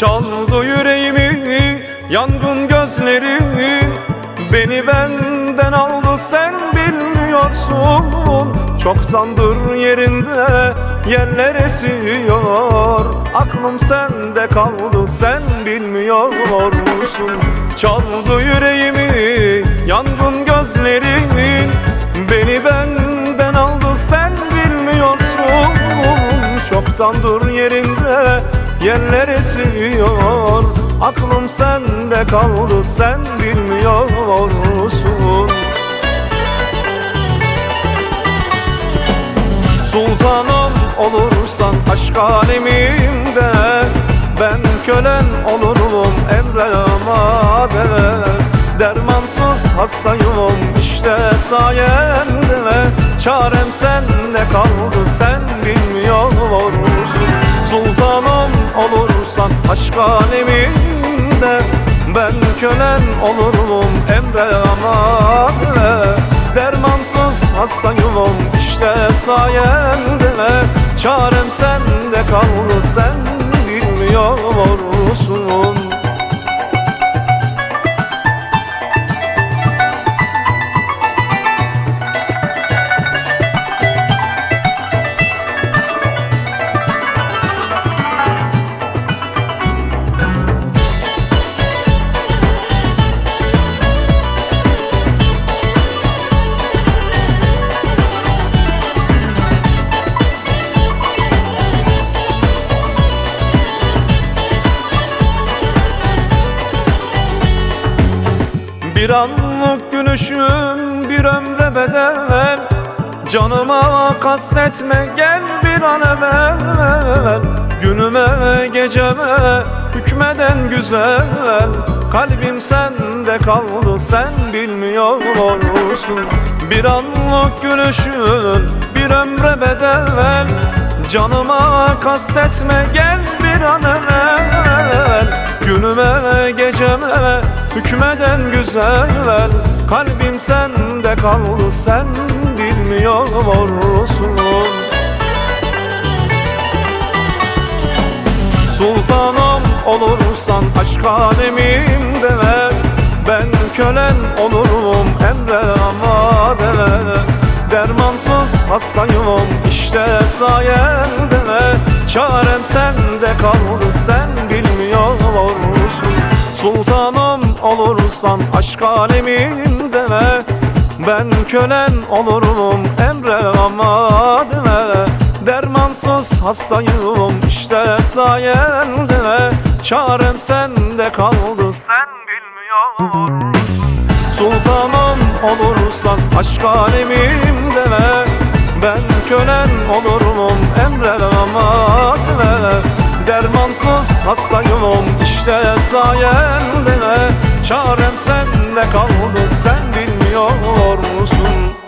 Çaldı yüreğimi yangın gözlerin Beni benden aldı sen bilmiyorsun. Çok zandır yerinde yerler esiyor. Aklım sende kaldı sen bilmiyor musun? Çaldı yüreğimi yangın gözlerin Beni benden aldı sen bilmiyorsun. Çoktandır yerinde yerler esiyor Aklım sende kaldı sen bilmiyor musun? Sultanım olursan aşk alemimde Ben kölen olurum emre amade Dermansız hastayım işte sayende Çarem sende kaldı aleminde Ben kölen olurum emre amade Dermansız hastayım işte sayende. Çarem sende kaldı sen bilmiyor musun Bir anlık gülüşün bir ömre bedel. Canıma kastetme gel bir an evvel. Günüme geceme hükmeden güzel. Kalbim sende kaldı sen bilmiyor musun? Bir anlık gülüşün bir ömre bedel Canıma kastetme gel bir an evvel. Günüme geceme hükmeden güzel Kalbim sende kaldı sen bilmiyor musun Sultanım olursan aşk alemimde Ben kölen olurum emre amade Dermansız hastayım işte Çarem kaldı sen bilmiyor musun Sultanım olursan aşk aleminde Ben kölen olurum emre amade Dermansız hastayım işte sayende. Çarem sende kaldı sen bilmiyor musun Sultanım olursan aşk alemimde Ben kölen olurum hastayım işte sayende. Çarem sende kaldı sen bilmiyor musun